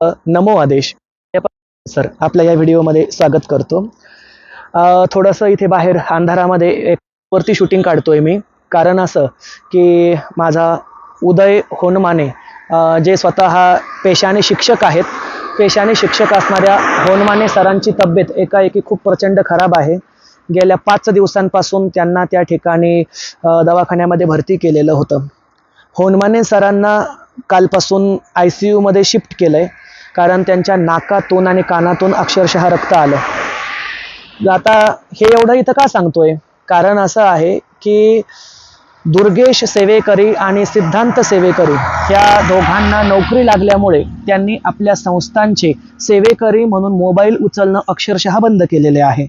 नमो आदेश. सर आपल्या या व्हिडिओमध्ये स्वागत करतो. थोडंसं इथे बाहेर अंधारामध्ये एक वरती शूटिंग काढतोय मी. कारण असं की माझा उदय होनमाने जे स्वतः पेशाने शिक्षक आहेत पेशाने शिक्षक असणाऱ्या होनमाने सरांची तब्येत एकाएकी खूप प्रचंड खराब आहे. गेल्या पाच दिवसांपासून त्यांना त्या ठिकाणी दवाखान्यामध्ये भरती केलेलं होतं. होनमाने सरांना कालपासून आय सी यूमध्ये शिफ्ट केलं आहे कारण त्यांच्या नाकातून आणि कानातून अक्षरशः रक्त आलं. आता हे एवढं इथं का सांगतोय? कारण असं आहे की दुर्गेश सेवेकरी आणि सिद्धांत सेवेकरी या दोघांना नोकरी लागल्यामुळे त्यांनी आपल्या संस्थांचे सेवेकरी म्हणून मोबाईल उचलणं अक्षरशः बंद केलेले आहे.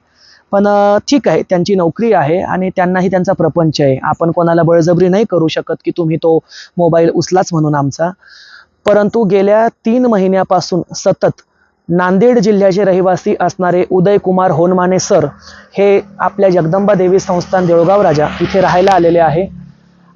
पण ठीक आहे त्यांची नोकरी आहे आणि त्यांनाही त्यांचा प्रपंच आहे. आपण कोणाला बळजबरी नाही करू शकत की तुम्ही तो मोबाईल उचलाच म्हणून आमचा. परंतु गेल्या तीन महिन्यापासून सतत नांदेड जिल्ह्याचे रहिवासी असणारे उदय कुमार होनमाने सर हे आपल्या जगदंबा देवी संस्थान देऊळगाव राजा इथे राहायला आलेले आहे.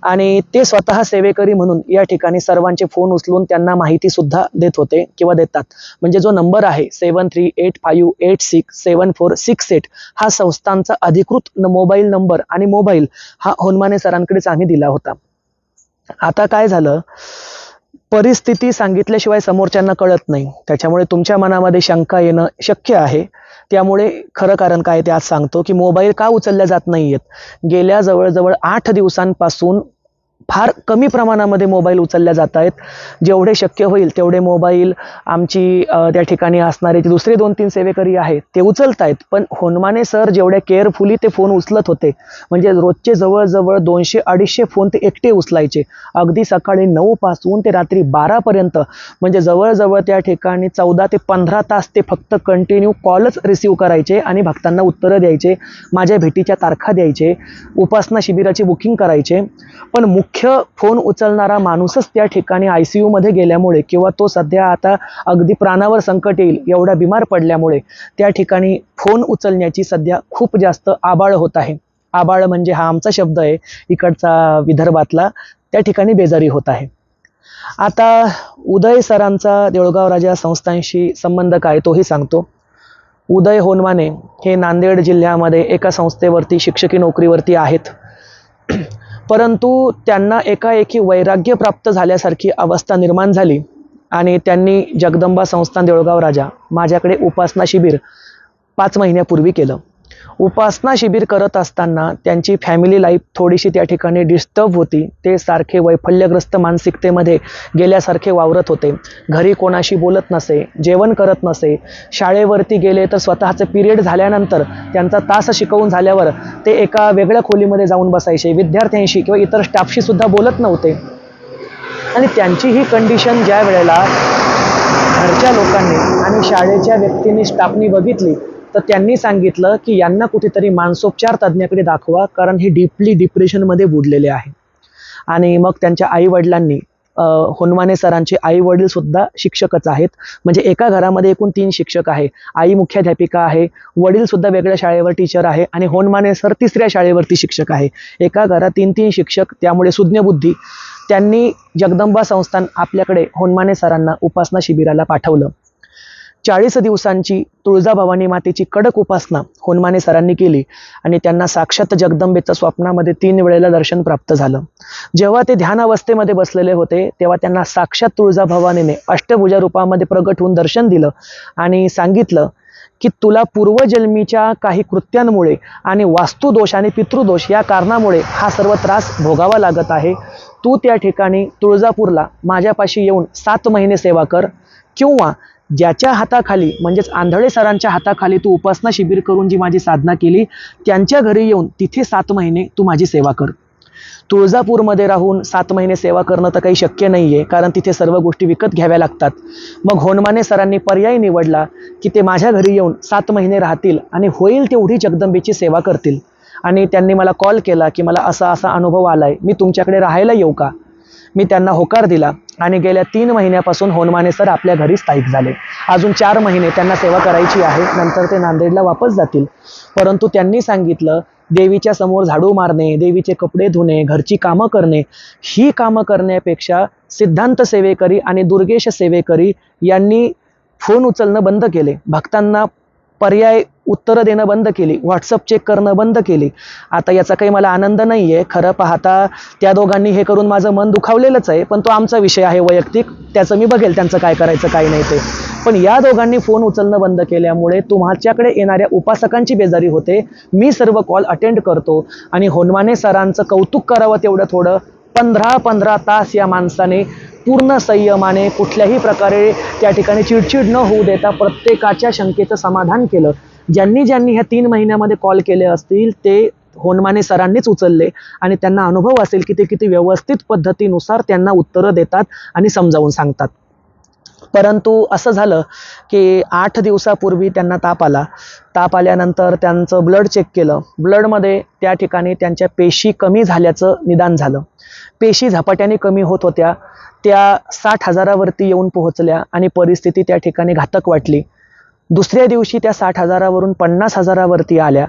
आणि ते स्वतः सेवेकरी म्हणून या ठिकाणी सर्वांचे फोन उचलून त्यांना माहिती सुद्धा देत होते किंवा देतात. म्हणजे जो नंबर आहे seven three eight five eight six seven four six eight हा संस्थांचा अधिकृत मोबाईल नंबर आणि मोबाईल हा होनमाने सरांकडेच आम्ही दिला होता. आता काय झालं? परिस्थिती सांगितल्याशिवाय समोरच्यांना कळत नाही. त्याच्यामुळे तुमच्या मनामध्ये शंका येणं शक्य आहे. त्यामुळे खरं कारण काय ते आज सांगतो की मोबाईल का उचलल्या जात नाहीयेत? गेल्या जवळजवळ आठ दिवसांपासून फार कमी प्रमाणामध्ये मोबाईल उचलल्या जात आहेत. जेवढे शक्य होईल तेवढे मोबाईल आमची त्या ठिकाणी असणारे जे दुसरे दोन तीन सेवेकरी आहेत ते उचलत आहेत पण होनमाने सर जेवढ्या केअरफुली ते फोन उचलत होते म्हणजे रोजचे जवळजवळ दोनशे अडीचशे फोन ते एकटे उचलायचे. अगदी सकाळी नऊपासून ते रात्री बारापर्यंत म्हणजे जवळजवळ त्या ठिकाणी चौदा ते पंधरा तास ते फक्त कंटिन्यू कॉलच रिसीव करायचे आणि भक्तांना उत्तरं द्यायचे माझ्या भेटीच्या तारखा द्यायचे उपासना शिबिराची बुकिंग करायचे. पण मुख्य मुख्य फोन उचलणारा माणूसच त्या ठिकाणी आय सी यूमध्ये गेल्यामुळे किंवा तो सध्या आता अगदी प्राणावर संकट येईल एवढा बिमार पडल्यामुळे त्या ठिकाणी फोन उचलण्याची सध्या खूप जास्त आबाळ होत आहे. आबाळ म्हणजे हा आमचा शब्द आहे इकडचा विदर्भातला त्या ठिकाणी बेजारी होत आहे. आता उदय सरांचा देऊळगाव राजा संस्थांशी संबंध काय तोही सांगतो. उदय होनमाने हे नांदेड जिल्ह्यामध्ये एका संस्थेवरती शिक्षकी नोकरीवरती आहेत. परंतु त्यांना एकाएकी वैराग्य प्राप्त झाल्यासारखी अवस्था निर्माण झाली आणि त्यांनी जगदंबा संस्थान देऊळगाव राजा माझ्याकडे उपासना शिबिर पाच महिन्यापूर्वी केलं. उपासना शिबिर करत असताना त्यांची फॅमिली लाईफ थोडीशी त्या ठिकाणी डिस्टर्ब होती. ते सारखे वैफल्यग्रस्त मानसिकतेमध्ये गेल्यासारखे वावरत होते. घरी कोणाशी बोलत नसे जेवण करत नसे शाळेवरती गेले तर स्वतःचं पिरियड झाल्यानंतर त्यांचा तास शिकवून झाल्यावर ते एका वेगळ्या खोलीमध्ये जाऊन बसायचे. विद्यार्थ्यांशी किंवा इतर स्टाफशी सुद्धा बोलत नव्हते. आणि त्यांची ही कंडिशन ज्या वेळेला घरच्या लोकांनी आणि शाळेच्या व्यक्तींनी स्टाफनी बघितली तर त्यांनी सांगितलं की यांना कुठेतरी मानसोपचार तज्ज्ञाकडे दाखवा कारण हे डीपली डिप्रेशनमध्ये बुडलेले आहे. आणि मग त्यांच्या आईवडिलांनी होनवाने होनमाने सरांचे आई वडील सुद्धा शिक्षकच आहेत. म्हणजे एका घरामध्ये एकूण तीन शिक्षक आहे. आई मुख्याध्यापिका आहे वडील सुद्धा वेगळ्या शाळेवर टीचर आहे आणि होनमाने सर तिसऱ्या शाळेवरती शिक्षक आहे. एका घरात तीन तीन शिक्षक त्यामुळे सुज्ञबुद्धी. त्यांनी जगदंबा संस्थान आपल्याकडे होनमाने सरांना उपासना शिबिराला पाठवलं. चाळीस दिवसांची तुळजाभवानी मातेची कडक उपासना होनमाने सरांनी केली आणि त्यांना साक्षात जगदंबेचं स्वप्नामध्ये तीन वेळेला दर्शन प्राप्त झालं. जेव्हा ते ध्यानावस्थेमध्ये बसलेले होते तेव्हा त्यांना साक्षात तुळजाभवानीने अष्टभुजा रूपामध्ये प्रगट होऊन दर्शन दिलं आणि सांगितलं की तुला पूर्वजन्मीच्या काही कृत्यांमुळे आणि वास्तुदोष आणि पितृदोष या कारणामुळे हा सर्व त्रास भोगावा लागत आहे. तू त्या ठिकाणी तुळजापूरला माझ्यापाशी येऊन सात महिने सेवा कर किंवा ज्याच्या हाताखाली म्हणजेच आंधळे सरांच्या हाताखाली तू उपासना शिबिर करून जी माझी साधना केली त्यांच्या घरी येऊन तिथे सात महिने तू माझी सेवा कर. तुळजापूरमध्ये राहून सात महिने सेवा करणं तर काही शक्य नाही आहे कारण तिथे सर्व गोष्टी विकत घ्याव्या लागतात. मग होनमाने सरांनी पर्याय निवडला की ते माझ्या घरी येऊन सात महिने राहतील आणि होईल तेवढी जगदंबेची सेवा करतील. आणि त्यांनी मला कॉल केला की मला असा असा अनुभव आलाय मी तुमच्याकडे राहायला येऊ का? मी त्यांना होकार दिला आणि गेल्या तीन महिन्यापासून होनमाने सर आपल्या घरी स्थायिक झाले. अजून चार महिने त्यांना सेवा करायची आहे नंतर ते नांदेडला वापस जातील. परंतु त्यांनी सांगितलं देवीच्या समोर झाडू मारणे देवीचे कपडे धुणे घरची कामं करणे ही कामं करण्यापेक्षा सिद्धांत सेवेकरी आणि दुर्गेश सेवेकरी यांनी फोन उचलणं बंद केले. भक्तांना पर्याय उत्तरं देणं बंद केली व्हॉट्सअप चेक करणं बंद केली. आता याचा काही मला आनंद नाही आहे खरं पाहता त्या दोघांनी हे करून माझं मन दुखावलेलंच आहे पण तो आमचा विषय आहे वैयक्तिक. त्याचं मी बघेल त्यांचं काय करायचं काय नाही ते. पण या दोघांनी फोन उचलणं बंद केल्यामुळे तुमच्याकडे येणाऱ्या उपासकांची बेजारी होते. मी सर्व कॉल अटेंड करतो आणि होनमाने सरांचं कौतुक करावं तेवढं थोडं. पंधरा पंधरा तास या माणसाने पूर्ण संयमाने कुठल्याही प्रकारे त्या ठिकाणी चिडचिड न होऊ देता प्रत्येकाच्या शंकेचं समाधान केलं. ज्यांनी ज्यांनी ह्या तीन महिन्यामध्ये कॉल केले असतील ते होनमाने सरांनीच उचलले आणि त्यांना अनुभव असेल की ते किती व्यवस्थित पद्धतीनुसार त्यांना उत्तरं देतात आणि समजावून सांगतात. परंतु असं झालं की आठ दिवसापूर्वी त्यांना ताप आला. ताप आल्यानंतर त्यांचं ब्लड चेक केलं. ब्लडमध्ये त्या ठिकाणी त्यांच्या पेशी कमी झाल्याचं निदान झालं. पेशी झपाट्याने कमी होत होत्या. त्या साठ हजारावरती येऊन पोहोचल्या आणि परिस्थिती त्या ठिकाणी घातक वाटली. दुसऱ्या दिवशी त्या साठ हजारावरून पन्नास हजारावरती आल्या.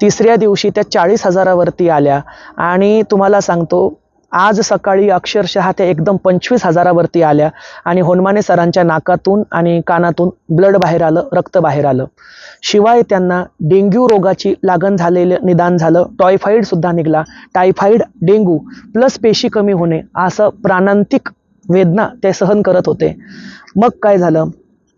तिसऱ्या दिवशी त्या चाळीस हजारावरती आल्या. आणि तुम्हाला सांगतो आज सकाळी अक्षरशः त्या एकदम पंचवीस हजारावरती आल्या. आणि होनमाने सरांच्या नाकातून आणि कानातून ब्लड बाहेर आलं रक्त बाहेर आलं. शिवाय त्यांना डेंग्यू रोगाची लागण झालेलं निदान झालं. टॉयफाईडसुद्धा निघाला. टायफाईड डेंग्यू प्लस पेशी कमी होणे असं प्राणांतिक वेदना ते सहन करत होते. मग काय झालं?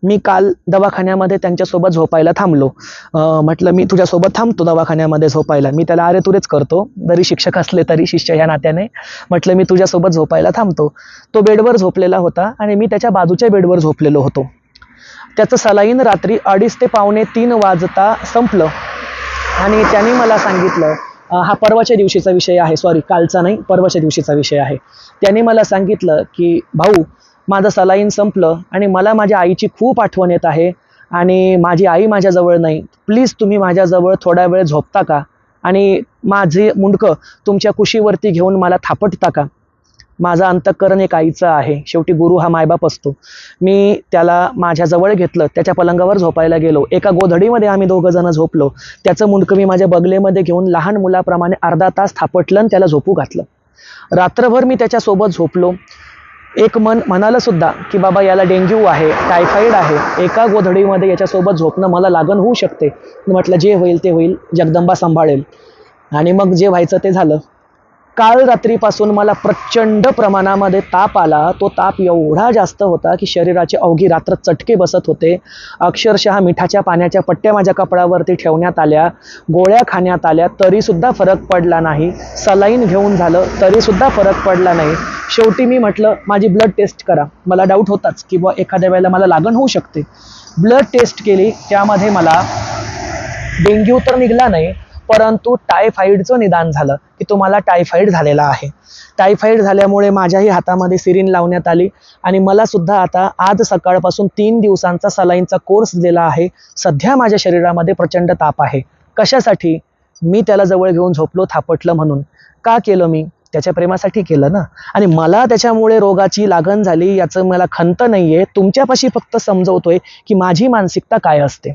मी काल दवाखान्यामध्ये त्यांच्यासोबत झोपायला थांबलो. अं, म्हटलं मी तुझ्यासोबत थांबतो दवाखान्यामध्ये झोपायला. मी त्याला अरे तुरेच करतो. जरी शिक्षक असले तरी शिष्य या नात्याने. म्हटलं मी तुझ्यासोबत झोपायला थांबतो. तो बेडवर झोपलेला होता आणि मी त्याच्या बाजूच्या बेडवर झोपलेलो होतो. त्याचं सलाईन रात्री अडीच ते पावणे तीन वाजता संपलं. आणि त्यांनी मला सांगितलं हा परवाच्या दिवशीचा विषय आहे. सॉरी कालचा नाही परवाच्या दिवशीचा विषय आहे. त्यांनी मला सांगितलं की भाऊ माझं सलाईन संपलं आणि मला माझ्या आईची खूप आठवण येत आहे आणि माझी आई माझ्याजवळ नाही. प्लीज तुम्ही माझ्याजवळ थोडा वेळ झोपता का? आणि माझे मुंडकं तुमच्या कुशीवरती घेऊन मला थापटता का? माझं अंतःकरण एक आईचं आहे. शेवटी गुरु हा मायबाप असतो. मी त्याला माझ्याजवळ घेतलं त्याच्या पलंगावर झोपायला गेलो. एका गोधडीमध्ये आम्ही दोघं जण झोपलो. त्याचं मुंडकं मी माझ्या बगलेमध्ये घेऊन लहान मुलाप्रमाणे अर्धा तास थापटलं आणि त्याला झोपू घातलं. रात्रभर मी त्याच्यासोबत झोपलो. एक मन म्हणालं सुद्धा की बाबा याला डेंग्यू आहे टायफाईड आहे एका गोधडीमध्ये याच्यासोबत झोपणं मला लागण होऊ शकते. म्हटलं जे होईल ते होईल जगदंबा सांभाळेल. आणि मग जे व्हायचं ते झालं. काल रात्रीपासून मला प्रचंड प्रमाणामध्ये ताप आला. तो ताप एवढा जास्त होता की शरीराचे अवघी रात्र चटके बसत होते. अक्षरशः मिठाच्या पाण्याच्या पट्ट्या माझ्या कपडावरती ठेवण्यात आल्या गोळ्या खाण्यात आल्या तरीसुद्धा फरक पडला नाही. सलाईन घेऊन झालं तरीसुद्धा फरक पडला नाही. शेवटी मी म्हटलं माझी ब्लड टेस्ट करा. मला डाऊट होताच की बुवा एखाद्या वेळेला मला लागण होऊ शकते. ब्लड टेस्ट केली त्यामध्ये मला डेंग्यू तर निघाला नाही परंतु टायफॉईडचं निदान झालं की तुम्हाला टायफॉईड झालेला आहे. टायफॉईड झाल्यामुळे माझ्याही हातामध्ये सिरीन लावण्यात आली आणि मला सुद्धा आता आज सकाळपासून तीन दिवसांचा सलाईनचा कोर्स दिला आहे. सध्या माझ्या शरीरामध्ये प्रचंड ताप आहे. कशासाठी? मी त्याला जवळ घेऊन झोपलो थापटलं म्हणून. का केलं मी? त्याच्या प्रेमासाठी केलं ना. आणि मला त्याच्यामुळे रोगाची लागण झाली याचं मला खंत नाही आहे तुमच्यापाशी फक्त समजवतोय की माझी मानसिकता काय असते.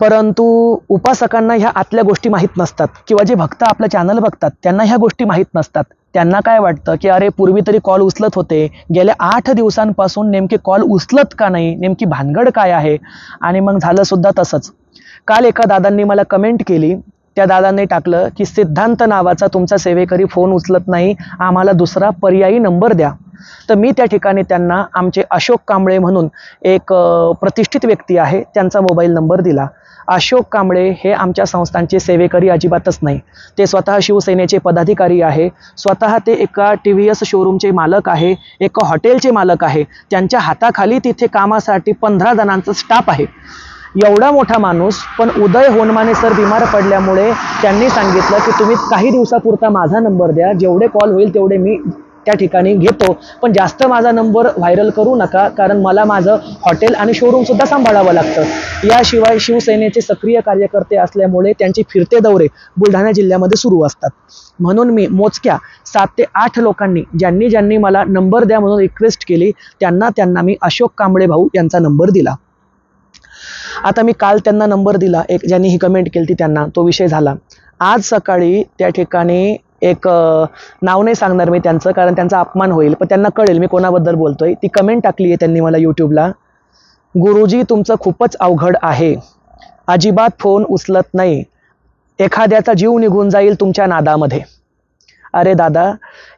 परंतु उपासकांना ह्या आतल्या गोष्टी माहीत नसतात. किंवा जे भक्त आपलं चॅनल बघतात त्यांना ह्या गोष्टी माहीत नसतात. त्यांना काय वाटतं की अरे पूर्वी तरी कॉल उचलत होते. गेल्या आठ दिवसांपासून नेमके कॉल उचलत का नाही? नेमकी भानगड काय आहे? आणि मग झालं सुद्धा तसंच. काल एका दादांनी मला कमेंट केली त्या दादांनी टाकलं की सिद्धांत नावाचा तुमचा सेवेकरी फोन उचलत नाही आम्हाला दुसरा पर्यायी नंबर द्या. तर मी त्या ठिकाणी त्यांना आमचे अशोक कांबळे म्हणून एक प्रतिष्ठित व्यक्ती आहे त्यांचा मोबाईल नंबर दिला. अशोक कांबळे हे आमच्या संस्थांचे सेवेकरी अजिबातच नाही. ते स्वतः शिवसेनेचे पदाधिकारी आहे. स्वतः ते एका टी व्ही एस शोरूमचे मालक आहे एका हॉटेलचे मालक आहे. त्यांच्या हाताखाली तिथे कामासाठी पंधरा जणांचं स्टाफ आहे. एवढा मोठा माणूस पण उदय होनमाने सर बिमार पडल्यामुळे त्यांनी सांगितलं की तुम्ही काही दिवसापुरता माझा नंबर द्या जेवढे कॉल होईल तेवढे मी त्या ठिकाणी घेतो. पण जास्त माझा नंबर व्हायरल करू नका कारण मला माझं हॉटेल आणि शोरूमसुद्धा सांभाळावं लागतं. याशिवाय शिवसेनेचे सक्रिय कार्यकर्ते असल्यामुळे त्यांचे फिरते दौरे बुलढाणा जिल्ह्यामध्ये सुरू असतात. म्हणून मी मोजक्या सात ते आठ लोकांनी ज्यांनी ज्यांनी मला नंबर द्या म्हणून रिक्वेस्ट केली त्यांना त्यांना मी अशोक कांबळे भाऊ यांचा नंबर दिला. आता मी काल त्यांना नंबर दिला एक ज्यांनी ही कमेंट केली ती त्यांना तो विषय झाला. आज सकाळी त्या ठिकाणी एक नाव नाही सांगणार मी त्यांचं कारण त्यांचा अपमान होईल पण त्यांना कळेल मी कोणाबद्दल बोलतोय. ती कमेंट टाकली आहे त्यांनी मला यूट्यूबला गुरुजी तुमचं खूपच अवघड आहे. अजिबात फोन उचलत नाही. एखाद्याचा जीव निघून जाईल तुमच्या नादामध्ये. अरे दादा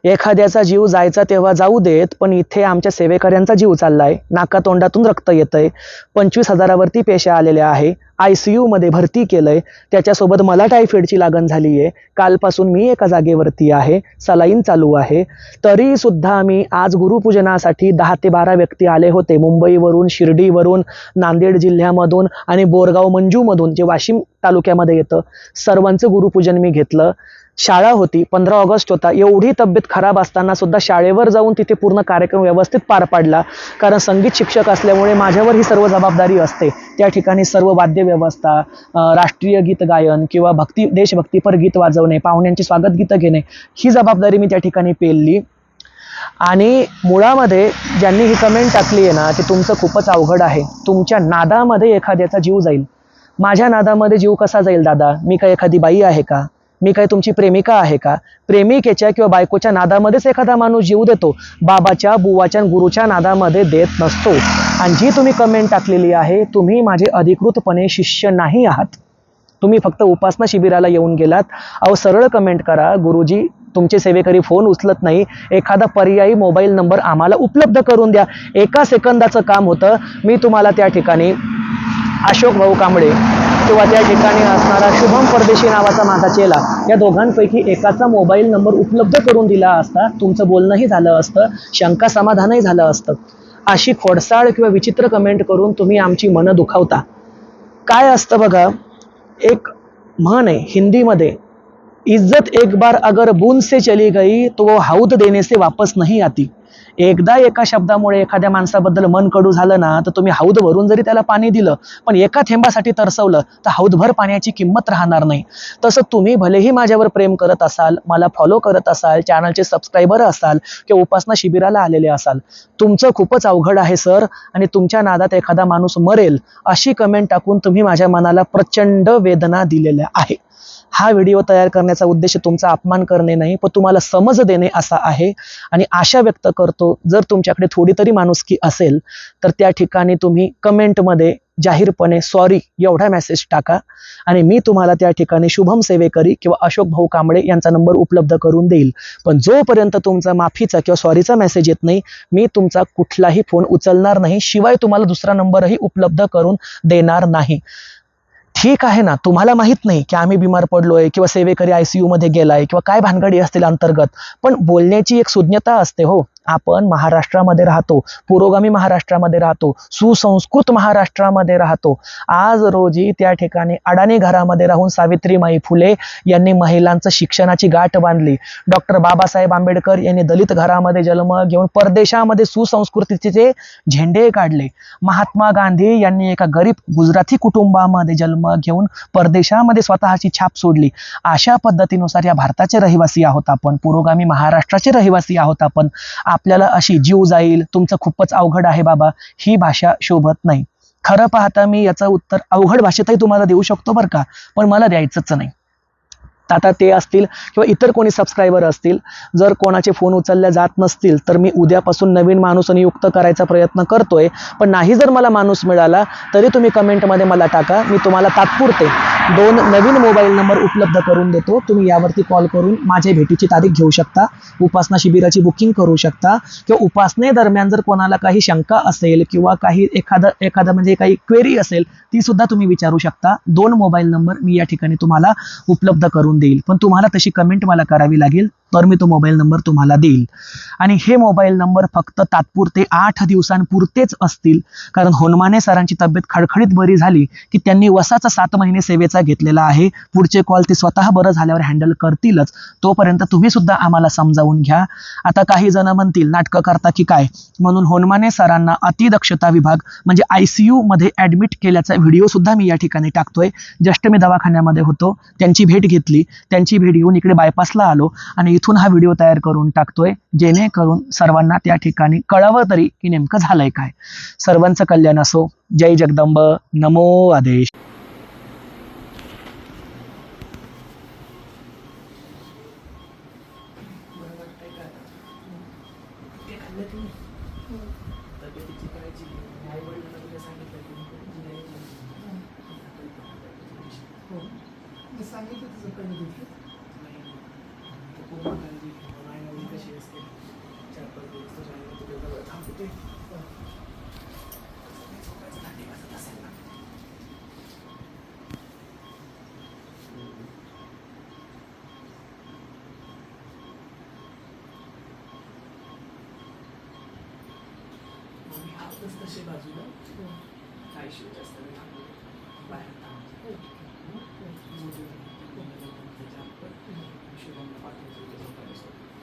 एखाद्याचा जीव जायचा तेव्हा जाऊ देत पण इथे आमच्या सेवेकऱ्यांचा जीव चाललाय. नाका तोंडातून रक्त येतंय. पंचवीस हजारावरती पेशा आलेल्या आहे. आय सी यूमध्ये भरती केलंय. त्याच्यासोबत मला टायफॉईडची लागण झाली आहे कालपासून मी एका जागेवरती आहे. सलाईन चालू आहे. तरी सुद्धा आम्ही आज गुरुपूजनासाठी दहा ते बारा व्यक्ती आले होते. मुंबईवरून शिर्डीवरून नांदेड जिल्ह्यामधून आणि बोरगाव मंजूमधून जे वाशिम तालुक्यामध्ये येतं. सर्वांचं गुरुपूजन मी घेतलं. शाळा होती पंधरा ऑगस्ट होता. एवढी तब्येत खराब असताना सुद्धा शाळेवर जाऊन तिथे पूर्ण कार्यक्रम व्यवस्थित पार पाडला. कारण संगीत शिक्षक असल्यामुळे माझ्यावर ही सर्व जबाबदारी असते. त्या ठिकाणी सर्व वाद्य व्यवस्था राष्ट्रीय गीत गायन किंवा भक्ती देशभक्तीपर गीत वाजवणे पाहुण्यांची स्वागत गीतं घेणे ही जबाबदारी मी त्या ठिकाणी पेलली. आणि मुळामध्ये ज्यांनी ही कमेंट टाकली आहे ना की तुमचं खूपच अवघड आहे. तुमच्या नादामध्ये एखाद्याचा जीव जाईल. माझ्या नादामध्ये जीव कसा जाईल दादा? मी काय एखादी बाई आहे का? मी काय तुमची प्रेमिका आहे का? प्रेमिकेच्या किंवा बायकोच्या नादामध्येच एखादा माणूस जीव देतो. बाबाच्या बुवाच्या गुरुच्या नादामध्ये देत नसतो. आणि जी तुम्ही कमेंट टाकलेली आहे तुम्ही माझे अधिकृतपणे शिष्य नाही आहात. तुम्ही फक्त उपासना शिबिराला येऊन गेलात. अहो सरळ कमेंट करा. गुरुजी तुमचे सेवेकरी फोन उचलत नाही. एखादा पर्यायी मोबाईल नंबर आम्हाला उपलब्ध करून द्या. एका सेकंदाचं काम होतं. मी तुम्हाला त्या ठिकाणी अशोक भाऊ कांबळे किंवा त्या ठिकाणी असणारा शुभम परदेशी नावाचा माझा चेला या दोघांपैकी एकाचा मोबाईल नंबर उपलब्ध करून दिला असता तुमचं बोलणंही झालं असतं शंका समाधानही झालं असतं. अशी खोडसाळ किंवा विचित्र कमेंट करून तुम्ही आमची मनं दुखावता. काय असतं बघा एक म्हण आहे हिंदीमध्ये इज्जत एक बार अगर बून से चली गई तो वो हौद देने से वापस नहीं आती. एकदा एका शब्दामुळे एखाद्या माणसाबद्दल मन कडू झालं ना तर तुम्ही हौद भरून जरी त्याला पाणी दिलं पण एका थेंबासाठी तरसवलं तर हौदभर पाण्याची किंमत राहणार नाही. तसं तुम्ही भलेही माझ्यावर प्रेम करत असाल मला फॉलो करत असाल चॅनलचे सबस्क्रायबर असाल किंवा उपासना शिबिराला आलेले असाल तुमचं खूपच अवघड आहे सर आणि तुमच्या नादात एखादा माणूस मरेल अशी कमेंट टाकून तुम्ही माझ्या मनाला प्रचंड वेदना दिलेल्या आहे हा व्हिडिओ तयार करण्याचा उद्देश तुमचा अपमान करणे नाही पण तुम्हाला समज देणे असा आहे. आणि आशा व्यक्त करतो जर तुमच्याकडे थोडी तरी माणुसकी असेल तर त्या ठिकाणी तुम्ही कमेंटमध्ये जाहीरपणे सॉरी एवढा मेसेज टाका. आणि मी तुम्हाला त्या ठिकाणी शुभम सेवेकरी किंवा अशोक भाऊ कांबळे यांचा नंबर उपलब्ध करून देईल. पण जोपर्यंत तुमचा माफीचा किंवा सॉरीचा मेसेज येत नाही मी तुमचा कुठलाही फोन उचलणार नाही शिवाय तुम्हाला दुसरा नंबरही उपलब्ध करून देणार नाही. ठीक आहे ना? तुम्हाला माहीत नाही की आम्ही बिमार पडलोय किंवा सेवेकरी आयसीयू मध्ये गेलाय किंवा काय भानगडी असतील अंतर्गत पण बोलण्याची एक सुज्ञता असते हो. आपण महाराष्ट्रामध्ये राहतो पुरोगामी महाराष्ट्रामध्ये राहतो सुसंस्कृत महाराष्ट्रामध्ये राहतो. आज रोजी त्या ठिकाणी अडाणी घरामध्ये राहून सावित्रीमाई फुले यांनी महिलांचं शिक्षणाची गाठ बांधली. डॉक्टर बाबासाहेब आंबेडकर यांनी दलित घरामध्ये जन्म घेऊन परदेशामध्ये सुसंस्कृतीचे जे झेंडे काढले. महात्मा गांधी यांनी एका गरीब गुजराती कुटुंबामध्ये जन्म घेऊन परदेशामध्ये स्वतःची छाप सोडली. अशा पद्धतीनुसार या भारताचे रहिवासी आहोत आपण पुरोगामी महाराष्ट्राचे रहिवासी आहोत आपण. आपल्याला अशी जीव जाईल तुमचं खूपच अवघड आहे बाबा ही भाषा शोभत नाही. खरं पाहता मी याचं उत्तर अवघड भाषेतही तुम्हाला देऊ शकतो बरं का पण मला द्यायचंच नाही. आता ते असतील किंवा इतर कोणी सबस्क्रायबर असतील जर कोणाचे फोन उचलल्या जात नसतील तर मी उद्यापासून नवीन माणूस नियुक्त करायचा प्रयत्न करतोय. पण नाही जर मला माणूस मिळाला तरी तुम्ही कमेंटमध्ये मला टाका. मी तुम्हाला तात्पुरते दोन नवीन मोबाईल नंबर उपलब्ध करून देतो. तुम्ही यावरती कॉल करून माझ्या भेटीची तारीख घेऊ शकता उपासना शिबिराची बुकिंग करू शकता किंवा उपासनेदरम्यान जर कोणाला काही शंका असेल किंवा काही एखादं एखादं म्हणजे काही क्वेरी असेल ती सुद्धा तुम्ही विचारू शकता. दोन मोबाईल नंबर मी या ठिकाणी तुम्हाला उपलब्ध करून देईल. पण तुम्हाला तशी कमेंट मला करावी लागेल. तर मी तो मोबाईल नंबर तुम्हाला देईल. आणि हे मोबाईल नंबर फक्त तात्पुरते आठ दिवसांपुरतेच असतील. कारण होनमाने सरांची तब्येत खडखडीत बरी झाली की त्यांनी वसाचा सात महिने सेवेचा घेतलेला आहे. पुढचे कॉल ते स्वतः बरं झाल्यावर हँडल करतीलच. तोपर्यंत तुम्ही सुद्धा आम्हाला समजावून घ्या. आता काही जण म्हणतील नाटकं करता की काय? म्हणून होनमाने सरांना अतिदक्षता विभाग म्हणजे आय सी यू मध्ये ऍडमिट केल्याचा व्हिडिओ सुद्धा मी या ठिकाणी टाकतोय. जस्ट मी दवाखान्यामध्ये होतो. त्यांची भेट घेतली. त्यांची भेट घेऊन इकडे बायपासला आलो आणि इथून हा व्हिडिओ तयार करून टाकतोय जेणेकरून सर्वांना त्या ठिकाणी कळावं तरी की नेमकं झालंय काय. सर्वांचं कल्याण असो. जय जगदंब. नमो आदेश. तसं तशी बाजूला काय शिवत असताना टाकून बाहेर टाकून त्याच्या आपण शिवमला पाठवतो